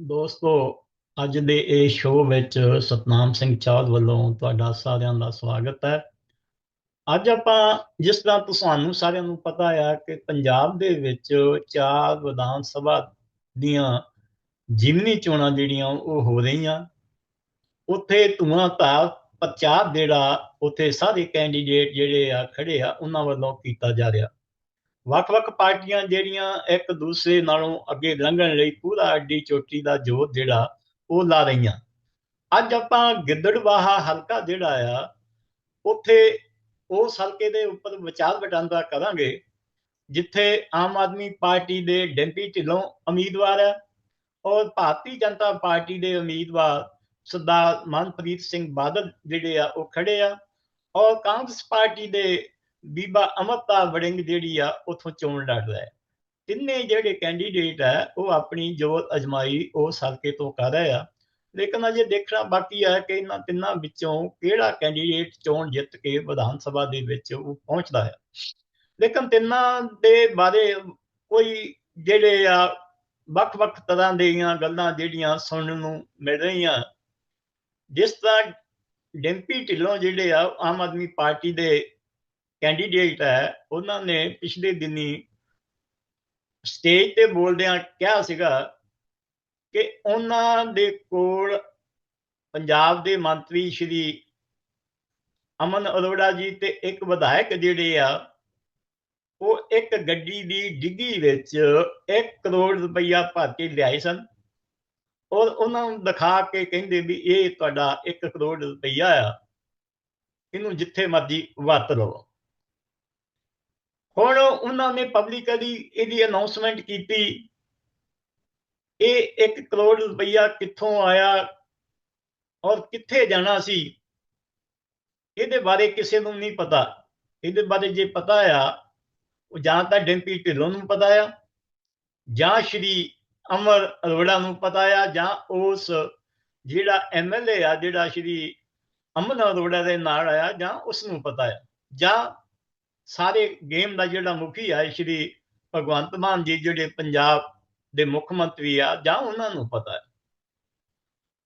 ਦੋਸਤੋ, ਅੱਜ ਦੇ ਇਹ ਸ਼ੋਅ ਵਿੱਚ ਸਤਨਾਮ ਸਿੰਘ ਚਾਹਲ ਵੱਲੋਂ ਤੁਹਾਡਾ ਸਾਰਿਆਂ ਦਾ ਸਵਾਗਤ ਹੈ। ਅੱਜ ਆਪਾਂ ਜਿਸ ਤਰ੍ਹਾਂ ਤੁਹਾਨੂੰ ਸਾਰਿਆਂ ਨੂੰ ਪਤਾ ਆ ਕਿ ਪੰਜਾਬ ਦੇ ਵਿੱਚ ਚਾਰ ਵਿਧਾਨ ਸਭਾ ਦੀਆਂ ਜਿਮਨੀ ਚੋਣਾਂ ਜਿਹੜੀਆਂ ਉਹ ਹੋ ਰਹੀਆਂ। ਉੱਥੇ ਧੂਆਂ ਧਾਰ ਪ੍ਰਚਾਰ ਜਿਹੜਾ ਉੱਥੇ ਸਾਰੇ ਕੈਂਡੀਡੇਟ ਜਿਹੜੇ ਆ ਖੜੇ ਆ, ਉਹਨਾਂ ਵੱਲੋਂ ਕੀਤਾ ਜਾ ਰਿਹਾ। ਵੱਖ-ਵੱਖ ਪਾਰਟੀਆਂ ਜਿਹੜੀਆਂ ਇੱਕ ਦੂਸਰੇ ਨਾਲੋਂ ਅੱਗੇ ਲੰਘਣ ਲਈ ਪੂਰਾ ਅੱਡੀ ਚੋਟੀ ਦਾ ਜੋਰ ਜਿਹੜਾ ਉਹ ਲਾ ਰਹੀਆਂ। ਅੱਜ ਆਪਾਂ ਗਿੱਦੜਵਾਹਾ ਹਲਕਾ ਜਿਹੜਾ ਆ, ਉੱਥੇ ਉਸ ਹਲਕੇ ਦੇ ਉੱਪਰ ਵਿਚਾਰ ਵਟਾਂਦਰਾ ਕਰਾਂਗੇ, ਜਿੱਥੇ ਆਮ ਆਦਮੀ ਪਾਰਟੀ ਦੇ ਡੈਂਪੀ ਢਿੱਲੋਂ ਉਮੀਦਵਾਰ ਹੈ ਔਰ ਭਾਰਤੀ ਜਨਤਾ ਪਾਰਟੀ ਦੇ ਉਮੀਦਵਾਰ ਸਰਦਾਰ ਮਨਪ੍ਰੀਤ ਸਿੰਘ ਬਾਦਲ ਜਿਹੜੇ ਆ ਉਹ ਖੜੇ ਆ ਔਰ ਕਾਂਗਰਸ ਪਾਰਟੀ ਦੇ ਬੀਬਾ ਅਮਰਤਾ ਵੜਿੰਗ ਜਿਹੜੀ ਆ, ਉਥੋਂ ਚੋਣ ਲੜਦਾ ਹੈ। ਤਿੰਨੇ ਜਿਹੜੇ ਕੈਂਡੀਡੇਟ ਆ, ਉਹ ਆਪਣੀ ਜੋਰ ਅਜਮਾਈ ਉਸ ਹਲਕੇ ਤੋਂ ਕਰ ਰਹੇ ਆ। ਲੇਕਿਨ ਅਜੇ ਦੇਖਣਾ ਬਾਕੀ ਹੈ ਕਿ ਇਹਨਾਂ ਤਿੰਨਾਂ ਵਿੱਚੋਂ ਕਿਹੜਾ ਕੈਂਡੀਡੇਟ ਚੋਣ ਜਿੱਤ ਕੇ ਵਿਧਾਨ ਸਭਾ ਦੇ ਵਿੱਚ ਉਹ ਪਹੁੰਚਦਾ ਹੈ। ਲੇਕਿਨ ਤਿੰਨਾਂ ਦੇ ਬਾਰੇ ਕੋਈ ਜਿਹੜੇ ਆ, ਵੱਖ-ਵੱਖ ਤਰ੍ਹਾਂ ਦੀਆਂ ਗੱਲਾਂ ਜਿਹੜੀਆਂ ਸੁਣਨ ਨੂੰ ਮਿਲ ਰਹੀਆਂ, ਜਿਸ ਤਰ੍ਹਾਂ ਡੈਂਪੀ ਢਿੱਲੋਂ ਜਿਹੜੇ ਆ, ਆਮ ਆਦਮੀ ਪਾਰਟੀ ਦੇ ਕੈਂਡੀਡੇਟ ਹੈ, ਉਹਨਾਂ ਨੇ ਪਿਛਲੇ ਦਿਨੀ ਸਟੇਜ ਤੇ ਬੋਲਦਿਆਂ ਕਿਹਾ ਸੀਗਾ ਕਿ ਉਹਨਾਂ ਦੇ ਕੋਲ ਪੰਜਾਬ ਦੇ ਮੰਤਰੀ ਸ਼੍ਰੀ ਅਮਨ ਅਰੋੜਾ ਜੀ ਤੇ ਇੱਕ ਵਿਧਾਇਕ ਜਿਹੜੇ ਆ, ਉਹ ਇੱਕ ਗੱਡੀ ਦੀ ਡਿੱਗੀ ਵਿੱਚ 1 ਕਰੋੜ ਰੁਪਈਆ ਭਰ ਕੇ ਲਿਆਏ ਸਨ। ਔਰ ਉਹਨਾਂ ਨੂੰ ਦਿਖਾ ਕੇ ਕਹਿੰਦੇ ਵੀ ਇਹ ਤੁਹਾਡਾ 1 ਕਰੋੜ ਰੁਪਈਆ ਆ, ਇਹਨੂੰ ਜਿੱਥੇ ਮਰਜ਼ੀ ਵਰਤ ਲਓ ਹੁਣ ਉਹਨਾਂ ਨੇ ਪਬਲਿਕਲੀ ਇਹਦੀ ਅਨਾਉਂਸਮੈਂਟ ਕੀਤੀ। ਇਹ 1 ਕਰੋੜ ਰੁਪਈਆ ਕਿੱਥੋਂ ਆਇਆ ਔਰ ਕਿੱਥੇ ਜਾਣਾ ਸੀ, ਇਹਦੇ ਬਾਰੇ ਕਿਸੇ ਨੂੰ ਨਹੀਂ ਪਤਾ। ਇਹਦੇ ਬਾਰੇ ਜੇ ਪਤਾ ਆ, ਉਹ ਜਾਂ ਤਾਂ ਡੈਂਪੀ ਢਿੱਲੋਂ ਨੂੰ ਪਤਾ ਆ, ਜਾਂ ਸ਼੍ਰੀ ਅਮਰ ਅਰੋੜਾ ਨੂੰ ਪਤਾ ਆ, ਜਾਂ ਉਸ ਜਿਹੜਾ ਐਮਐਲਏ ਆ, ਜਿਹੜਾ ਸ਼੍ਰੀ ਅਮਨ ਅਰੋੜਾ ਦੇ ਨਾਲ ਆਇਆ, ਜਾਂ ਉਸ ਨੂੰ ਪਤਾ ਆ, ਜਾਂ ਸਾਰੇ ਗੇਮ ਦਾ ਜਿਹੜਾ ਮੁਖੀ ਆ ਸ਼੍ਰੀ ਭਗਵੰਤ ਮਾਨ ਜੀ, ਜਿਹੜੇ ਪੰਜਾਬ ਦੇ ਮੁੱਖ ਮੰਤਰੀ ਆ, ਜਾਂ ਉਹਨਾਂ ਨੂੰ ਪਤਾ ਹੈ।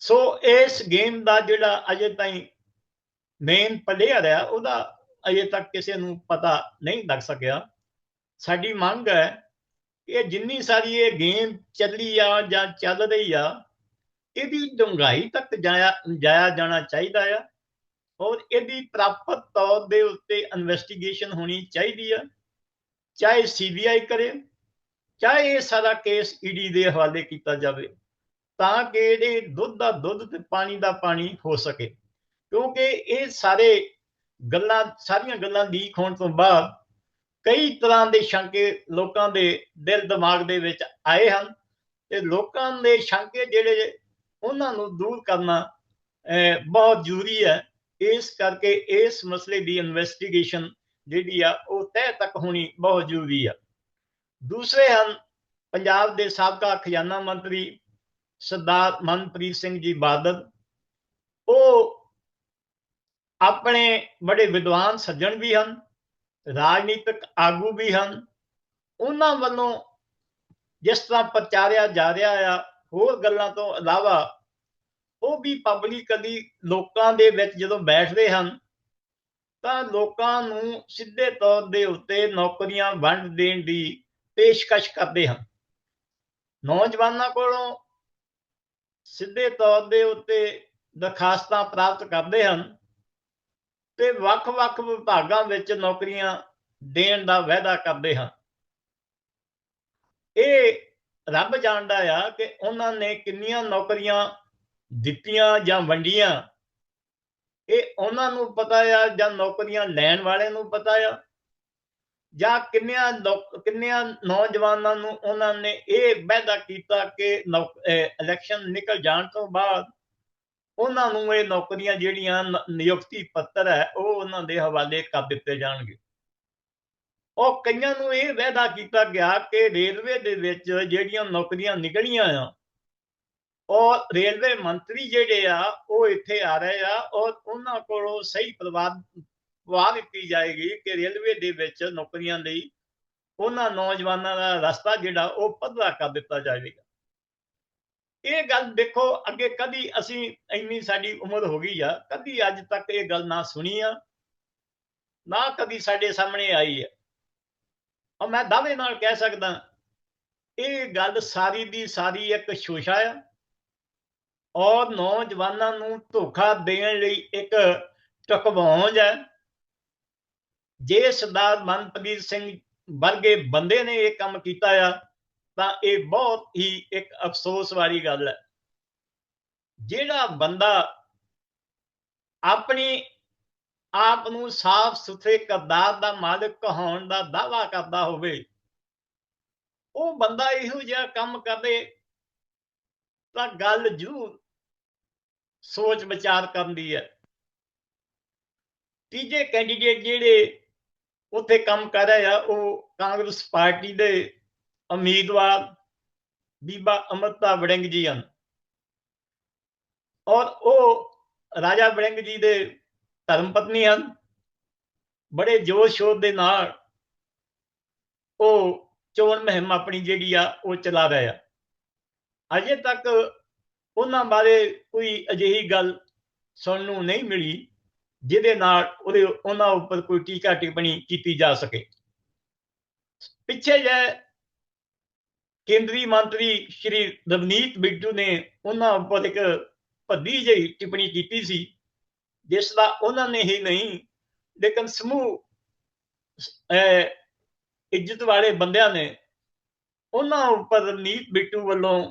ਸੋ ਇਸ ਗੇਮ ਦਾ ਜਿਹੜਾ ਅਜੇ ਤਾਈਂ ਮੇਨ ਪਲੇਅਰ ਹੈ ਉਹਦਾ ਅਜੇ ਤੱਕ ਕਿਸੇ ਨੂੰ ਪਤਾ ਨਹੀਂ ਲੱਗ ਸਕਿਆ। ਸਾਡੀ ਮੰਗ ਹੈ ਕਿ ਜਿੰਨੀ ਸਾਰੀ ਇਹ ਗੇਮ ਚੱਲੀ ਆ ਜਾਂ ਚੱਲ ਰਹੀ ਆ, ਇਹਦੀ ਡੂੰਘਾਈ ਤੱਕ ਜਾਇਆ ਜਾਇਆ ਜਾਣਾ ਚਾਹੀਦਾ ਆ। ਔਰ ਇਹਦੀ ਪ੍ਰਾਪਤ ਤੌਰ ਦੇ ਉੱਤੇ ਇਨਵੈਸਟੀਗੇਸ਼ਨ ਹੋਣੀ ਚਾਹੀਦੀ ਆ। ਚਾਹੇ ਸੀਬੀਆਈ ਕਰੇ, ਚਾਹੇ ਇਹ ਸਾਰਾ ਕੇਸ ਈਡੀ ਦੇ ਹਵਾਲੇ ਕੀਤਾ ਜਾਵੇ, ਤਾਂ ਕਿ ਇਹਦੇ ਦੁੱਧ ਦਾ ਦੁੱਧ ਤੇ ਪਾਣੀ ਦਾ ਪਾਣੀ ਹੋ ਸਕੇ। ਕਿਉਂਕਿ ਇਹ ਸਾਰੇ ਗੱਲਾਂ, ਸਾਰੀਆਂ ਗੱਲਾਂ ਲੀਕ ਹੋਣ ਤੋਂ ਬਾਅਦ ਕਈ ਤਰ੍ਹਾਂ ਦੇ ਸ਼ੰਕੇ ਲੋਕਾਂ ਦੇ ਦਿਲ ਦਿਮਾਗ ਦੇ ਵਿੱਚ ਆਏ ਹਨ ਤੇ ਲੋਕਾਂ ਦੇ ਸ਼ੰਕੇ ਜਿਹੜੇ ਉਹਨਾਂ ਨੂੰ ਦੂਰ ਕਰਨਾ ਬਹੁਤ ਜ਼ਰੂਰੀ ਹੈ। ਇਸ ਕਰਕੇ ਇਸ ਮਸਲੇ ਦੀ ਇਨਵੈਸਟੀਗੇਸ਼ਨ ਜਿਹੜੀ ਆ, ਉਹ ਤਹਿ ਤੱਕ ਹੋਣੀ ਬਹੁਤ ਜ਼ਰੂਰੀ ਆ। ਦੂਸਰੇ ਹਨ, ਪੰਜਾਬ ਦੇ ਸਾਬਕਾ ਖਜ਼ਾਨਾ ਮੰਤਰੀ ਸਰਦਾਰ ਮਨਪ੍ਰੀਤ ਸਿੰਘ ਜੀ ਬਾਦਲ। ਉਹ ਆਪਣੇ ਬੜੇ ਵਿਦਵਾਨ ਸੱਜਣ ਵੀ ਹਨ, ਰਾਜਨੀਤਿਕ ਆਗੂ ਵੀ ਹਨ। ਉਹਨਾਂ ਵੱਲੋਂ ਜਿਸ ਤਰ੍ਹਾਂ ਪ੍ਰਚਾਰਿਆ ਜਾ ਰਿਹਾ ਆ, ਹੋਰ ਗੱਲਾਂ ਤੋਂ ਇਲਾਵਾ ਉਹ ਵੀ ਪਬਲਿਕਲੀ ਲੋਕਾਂ ਦੇ ਵਿੱਚ ਜਦੋਂ ਬੈਠਦੇ ਹਨ, ਤਾਂ ਲੋਕਾਂ ਨੂੰ ਸਿੱਧੇ ਤੌਰ ਦੇ ਉੱਤੇ ਨੌਕਰੀਆਂ ਵੰਡ ਦੇਣ ਦੀ ਪੇਸ਼ਕਸ਼ ਕਰਦੇ ਹਨ। ਨੌਜਵਾਨਾਂ ਕੋਲੋਂ ਸਿੱਧੇ ਤੌਰ ਦੇ ਉੱਤੇ ਦਰਖਾਸਤਾਂ ਪ੍ਰਾਪਤ ਕਰਦੇ ਹਨ ਤੇ ਵੱਖ-ਵੱਖ ਵਿਭਾਗਾਂ ਵਿੱਚ ਨੌਕਰੀਆਂ ਦੇਣ ਦਾ ਵਾਅਦਾ ਕਰਦੇ ਹਨ। ਇਹ ਰੱਬ ਜਾਣਦਾ ਆ ਕਿ ਉਹਨਾਂ ਨੇ ਕਿੰਨੀਆਂ ਨੌਕਰੀਆਂ ਦਿੱਤੀਆਂ ਜਾਂ ਵੰਡੀਆਂ, ਇਹ ਉਹਨਾਂ ਨੂੰ ਪਤਾ ਆ ਜਾਂ ਨੌਕਰੀਆਂ ਲੈਣ ਵਾਲਿਆਂ ਨੂੰ ਪਤਾ ਆ? ਜਾਂ ਕਿੰਨਿਆਂ ਕਿੰਨਿਆਂ ਨੌਜਵਾਨਾਂ ਨੂੰ ਉਹਨਾਂ ਨੇ ਇਹ ਵਾਅਦਾ ਕੀਤਾ ਕਿ ਇਲੈਕਸ਼ਨ ਨਿਕਲ ਜਾਣ ਤੋਂ ਬਾਅਦ ਉਹਨਾਂ ਨੂੰ ਇਹ ਨੌਕਰੀਆਂ ਜਿਹੜੀਆਂ ਨਿਯੁਕਤੀ ਪੱਤਰ ਹੈ, ਉਹ ਉਹਨਾਂ ਦੇ ਹਵਾਲੇ ਕਰ ਦਿੱਤੇ ਜਾਣਗੇ? ਉਹ ਕਈਆਂ ਨੂੰ ਇਹ ਵਾਅਦਾ ਕੀਤਾ ਗਿਆ ਕਿ ਰੇਲਵੇ ਦੇ ਵਿੱਚ ਜਿਹੜੀਆਂ ਨੌਕਰੀਆਂ ਨਿਕਲੀਆਂ ਆ ਔਰ ਰੇਲਵੇ ਮੰਤਰੀ ਜਿਹੜੇ ਆ, ਉਹ ਇੱਥੇ ਆ ਰਹੇ ਆ ਔਰ ਉਹਨਾਂ ਕੋਲੋਂ ਸਹੀ ਪ੍ਰਵਾਦ ਪਵਾ ਦਿੱਤੀ ਜਾਏਗੀ ਕਿ ਰੇਲਵੇ ਦੇ ਵਿੱਚ ਨੌਕਰੀਆਂ ਲਈ ਉਹਨਾਂ ਨੌਜਵਾਨਾਂ ਦਾ ਰਸਤਾ ਜਿਹੜਾ, ਉਹ ਪੱਧਰਾ ਕਰ ਦਿੱਤਾ ਜਾਵੇਗਾ। ਇਹ ਗੱਲ ਦੇਖੋ, ਅੱਗੇ ਕਦੀ ਅਸੀਂ ਇੰਨੀ ਸਾਡੀ ਉਮਰ ਹੋ ਗਈ ਆ, ਕਦੀ ਅੱਜ ਤੱਕ ਇਹ ਗੱਲ ਨਾ ਸੁਣੀ ਆ, ਨਾ ਕਦੀ ਸਾਡੇ ਸਾਹਮਣੇ ਆਈ ਆ। ਔਰ ਮੈਂ ਦਾਅਵੇ ਨਾਲ ਕਹਿ ਸਕਦਾ, ਇਹ ਗੱਲ ਸਾਰੀ ਦੀ ਸਾਰੀ ਇੱਕ ਸ਼ੋਸ਼ਾ ਆ। ਔਰ ਨੌਜਵਾਨਾਂ ਨੂੰ ਧੋਖਾ ਦੇਣ ਲਈ ਇੱਕ ਟਕਵਾਉਂਜ ਹੈ। ਜੇ ਸਰਦਾਰ ਮਨਪ੍ਰੀਤ ਸਿੰਘ ਵਰਗੇ ਬੰਦੇ ਨੇ ਇਹ ਕੰਮ ਕੀਤਾ ਆ, ਤਾਂ ਇਹ ਬਹੁਤ ਹੀ ਇੱਕ ਅਫਸੋਸ ਵਾਲੀ ਗੱਲ ਹੈ। ਜਿਹੜਾ ਬੰਦਾ ਆਪਣੀ ਆਪ ਨੂੰ ਸਾਫ਼ ਸੁਥਰੇ ਕਰਦਾਰ ਦਾ ਮਾਲਕ ਕਹਾਉਣ ਦਾ ਦਾਵਾ ਕਰਦਾ ਹੋਵੇ, ਉਹ ਬੰਦਾ ਇਹੋ ਜਿਹਾ ਕੰਮ ਕਰਦੇ ਤਾਂ ਗੱਲ ਜੂ ਸੋਚ ਵਿਚਾਰ ਕਰਨ ਦੀ ਹੈ। ਤੀਜੇ ਕੈਂਡੀਡੇਟ ਜਿਹੜੇ ਉੱਥੇ ਕੰਮ ਕਰ ਰਹੇ ਆ, ਉਹ ਕਾਂਗਰਸ ਪਾਰਟੀ ਦੇ ਉਮੀਦਵਾਰ ਬੀਬਾ ਅਮਰਤਾ ਵੜਿੰਗ ਜੀ ਹਨ। ਔਰ ਉਹ ਰਾਜਾ ਵੜਿੰਗ ਜੀ ਦੇ ਧਰਮ ਪਤਨੀ ਹਨ। ਬੜੇ ਜੋਸ਼ ਸ਼ੋਰ ਦੇ ਨਾਲ ਉਹ ਚੋਣ ਮਹਿੰਮ ਆਪਣੀ ਜਿਹੜੀ ਆ, ਉਹ ਚਲਾ ਰਹੇ ਆ। ਅਜੇ ਤੱਕ ਉਹਨਾਂ ਬਾਰੇ ਕੋਈ ਅਜਿਹੀ ਗੱਲ ਸੁਣਨ ਨੂੰ ਨਹੀਂ ਮਿਲੀ, ਜਿਹਦੇ ਨਾਲ ਉਹਦੇ, ਉਹਨਾਂ ਉੱਪਰ ਕੋਈ ਟੀਕਾ ਟਿੱਪਣੀ ਕੀਤੀ ਜਾ ਸਕੇ। ਪਿੱਛੇ ਜੇ ਕੇਂਦਰੀ ਮੰਤਰੀ ਸ਼੍ਰੀ ਰਵਨੀਤ ਬਿੱਟੂ ਨੇ ਉਹਨਾਂ ਉੱਪਰ ਇੱਕ ਭੱਦੀ ਜਿਹੀ ਟਿੱਪਣੀ ਕੀਤੀ ਸੀ, ਜਿਸ ਦਾ ਉਹਨਾਂ ਨੇ ਹੀ ਨਹੀਂ, ਲੇਕਿਨ ਸਮੂਹ ਇੱਜ਼ਤ ਵਾਲੇ ਬੰਦਿਆਂ ਨੇ ਉਹਨਾਂ ਉੱਪਰ ਰਵਨੀਤ ਬਿੱਟੂ ਵੱਲੋਂ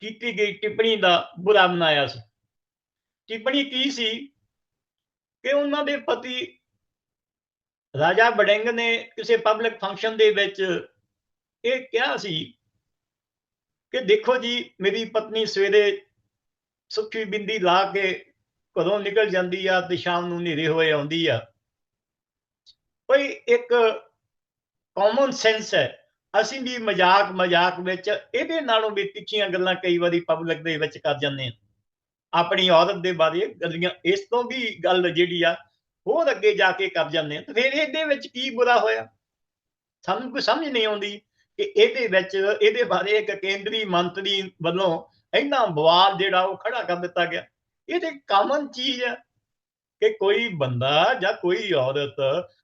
ਕੀਤੀ ਗਈ ਟਿੱਪਣੀ ਦਾ ਬੁਰਾ ਮਨਾਇਆ ਸੀ। ਟਿੱਪਣੀ ਕੀ ਸੀ ਕਿ ਉਹਨਾਂ ਦੇ ਪਤੀ ਰਾਜਾ ਬੜਿੰਗ ਨੇ ਕਿਸੇ ਪਬਲਿਕ ਫੰਕਸ਼ਨ ਦੇ ਵਿੱਚ ਇਹ ਕਿਹਾ ਸੀ ਕਿ ਦੇਖੋ ਜੀ, ਮੇਰੀ ਪਤਨੀ ਸਵੇਰੇ ਸੁੱਖੀ ਬਿੰਦੀ ਲਾ ਕੇ ਕਦੋਂ ਨਿਕਲ ਜਾਂਦੀ ਆ ਤੇ ਸ਼ਾਮ ਨੂੰ ਹਨੇਰੇ ਹੋਏ ਆਉਂਦੀ ਆ। ਕੋਈ ਇੱਕ ਕਾਮਨ ਸੈਂਸ ਹੈ। ਅਸੀਂ ਵੀ ਮਜ਼ਾਕ ਮਜ਼ਾਕ ਵਿੱਚ ਇਹਦੇ ਨਾਲੋਂ ਵੀ ਤਿੱਖੀਆਂ ਗੱਲਾਂ ਕਈ ਵਾਰੀ ਪਬਲਿਕ ਦੇ ਵਿੱਚ ਕਰ ਜਾਂਦੇ ਆ ਆਪਣੀ ਔਰਤ ਦੇ ਬਾਰੇ ਗੱਲਾਂ, ਇਸ ਤੋਂ ਵੀ ਗੱਲ ਜਿਹੜੀ ਆ, ਹੋਰ ਅੱਗੇ ਜਾ ਕੇ ਕਰ ਜਾਂਦੇ ਆ ਤੇ ਫਿਰ ਇਹਦੇ ਵਿੱਚ ਕੀ ਬੁਰਾ ਹੋਇਆ? ਸਾਨੂੰ ਕੋਈ ਸਮਝ ਨਹੀਂ ਆਉਂਦੀ ਕਿ ਇਹਦੇ ਵਿੱਚ, ਇਹਦੇ ਬਾਰੇ ਇੱਕ ਕੇਂਦਰੀ ਮੰਤਰੀ ਵੱਲੋਂ ਇੰਨਾ ਬਵਾਲ ਜਿਹੜਾ ਉਹ ਖੜਾ ਕਰ ਦਿੱਤਾ ਗਿਆ। ਇਹ ਤੇ ਕਾਮਨ ਚੀਜ਼ ਹੈ ਕਿ ਕੋਈ ਬੰਦਾ ਜਾਂ ਕੋਈ ਔਰਤ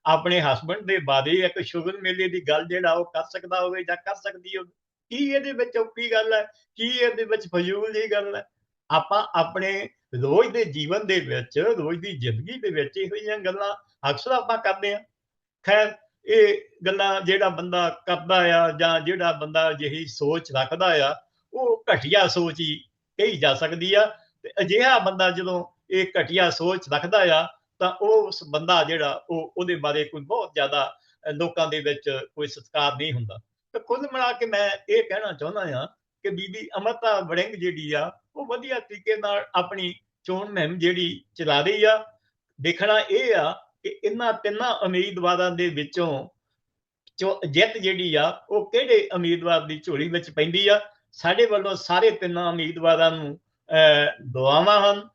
ਆਪਣੇ ਹਸਬੰਡ ਦੇ ਬਾਰੇ ਇੱਕ ਸ਼ੁਗਰ ਮੇਲੇ ਦੀ ਗੱਲ ਜਿਹੜਾ ਉਹ ਕਰ ਸਕਦਾ ਹੋਵੇ ਜਾਂ ਕਰ ਸਕਦੀ ਹੋਵੇ, ਕੀ ਇਹਦੇ ਵਿੱਚ ਔਕੀ ਗੱਲ ਹੈ? ਕੀ ਇਹਦੇ ਵਿੱਚ ਫਜ਼ੂਲ ਦੀ ਗੱਲ ਹੈ? ਆਪਾਂ ਆਪਣੇ ਰੋਜ਼ ਦੇ ਜੀਵਨ ਦੇ ਵਿੱਚ, ਰੋਜ਼ ਦੀ ਜ਼ਿੰਦਗੀ ਦੇ ਵਿੱਚ ਇਹੋ ਜਿਹੀਆਂ ਗੱਲਾਂ ਅਕਸਰ ਆਪਾਂ ਕਰਦੇ ਆ ਖੈਰ, ਇਹ ਗੱਲਾਂ ਜਿਹੜਾ ਬੰਦਾ ਕਰਦਾ ਆ ਜਾਂ ਜਿਹੜਾ ਬੰਦਾ ਜਿਹੀ ਸੋਚ ਰੱਖਦਾ ਆ, ਉਹ ਘਟੀਆ ਸੋਚ ਹੀ ਕਹੀ ਜਾ ਸਕਦੀ ਆ। ਤੇ ਅਜਿਹਾ ਬੰਦਾ ਜਦੋਂ ਇਹ ਘਟੀਆ ਸੋਚ ਰੱਖਦਾ ਆ, ਤਾਂ ਉਹ ਬੰਦਾ ਜਿਹੜਾ ਉਹ ਉਹਦੇ ਬਾਰੇ ਕੋਈ ਬਹੁਤ ਜ਼ਿਆਦਾ ਲੋਕਾਂ ਦੇ ਵਿੱਚ ਕੋਈ ਸਤਿਕਾਰ ਨਹੀਂ ਹੁੰਦਾ। ਤਾਂ ਕੁੱਲ ਮਿਲਾ ਕੇ ਮੈਂ ਇਹ ਕਹਿਣਾ ਚਾਹੁੰਦਾ ਆ ਕਿ ਬੀਬੀ ਅਮਰਤਾ ਵੜਿੰਗ ਜਿਹੜੀ ਆ, ਉਹ ਵਧੀਆ ਤਰੀਕੇ ਨਾਲ ਆਪਣੀ ਚੋਣ ਮੁਹਿੰਮ ਜਿਹੜੀ ਚਲਾ ਰਹੀ ਆ, ਦੇਖਣਾ ਇਹ ਆ ਕਿ ਇਹਨਾਂ ਤਿੰਨਾਂ ਉਮੀਦਵਾਰਾਂ ਦੇ ਵਿੱਚੋਂ ਜੋ ਜਿੱਤ ਜਿਹੜੀ ਆ, ਉਹ ਕਿਹੜੇ ਉਮੀਦਵਾਰ ਦੀ ਝੋਲੀ ਵਿੱਚ ਪੈਂਦੀ ਆ? ਸਾਡੇ ਵੱਲੋਂ ਸਾਰੇ ਤਿੰਨਾਂ ਉਮੀਦਵਾਰਾਂ ਨੂੰ ਦੁਆਵਾਂ ਹਨ।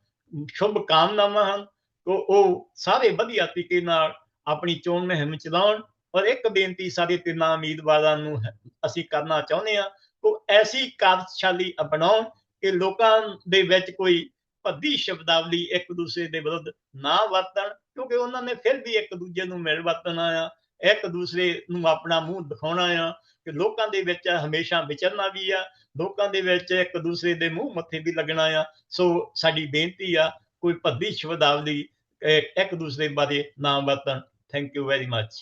ਸ਼ੁਭ ਕਾਮਨਾਵਾਂ ਹਨ। ਕਿ ਉਹ ਸਾਰੇ ਵਧੀਆ ਤਰੀਕੇ ਨਾਲ ਆਪਣੀ ਚੋਣ ਮੁਹਿੰਮ ਚਲਾਉਣ ਔਰ ਇੱਕ ਬੇਨਤੀ ਸਾਡੇ ਤਿੰਨਾਂ ਉਮੀਦਵਾਰਾਂ ਨੂੰ ਅਸੀਂ ਕਰਨਾ ਚਾਹੁੰਦੇ ਆ ਉਹ ਐਸੀ ਕਾਰਜਸ਼ਾਲੀ ਅਪਣਾਉਣ ਕਿ ਲੋਕਾਂ ਦੇ ਵਿੱਚ ਕੋਈ ਭੱਦੀ ਸ਼ਬਦਾਵਲੀ ਇੱਕ ਦੂਸਰੇ ਦੇ ਵਿਰੁੱਧ ਨਾ ਵਰਤਣ ਕਿਉਂਕਿ ਉਹਨਾਂ ਨੇ ਫਿਰ ਵੀ ਇੱਕ ਦੂਜੇ ਨੂੰ ਮਿਲ ਵਰਤਣਾ ਆ ਇੱਕ ਦੂਸਰੇ ਨੂੰ ਆਪਣਾ ਮੂੰਹ ਦਿਖਾਉਣਾ ਆ ਕਿ ਲੋਕਾਂ ਦੇ ਵਿੱਚ ਹਮੇਸ਼ਾ ਵਿਚਰਨਾ ਵੀ ਆ, ਲੋਕਾਂ ਦੇ ਵਿੱਚ ਇੱਕ ਦੂਸਰੇ ਦੇ ਮੂੰਹ ਮੱਥੇ ਵੀ ਲੱਗਣਾ ਆ। ਸੋ ਸਾਡੀ ਬੇਨਤੀ ਆ, ਕੋਈ ਭੱਦੀ ਸ਼ਬਦਾਵਲੀ, ਇੱਕ ਦੂਸਰੇ ਬਾਰੇ ਨਾ ਵਰਤਣ। Thank you very much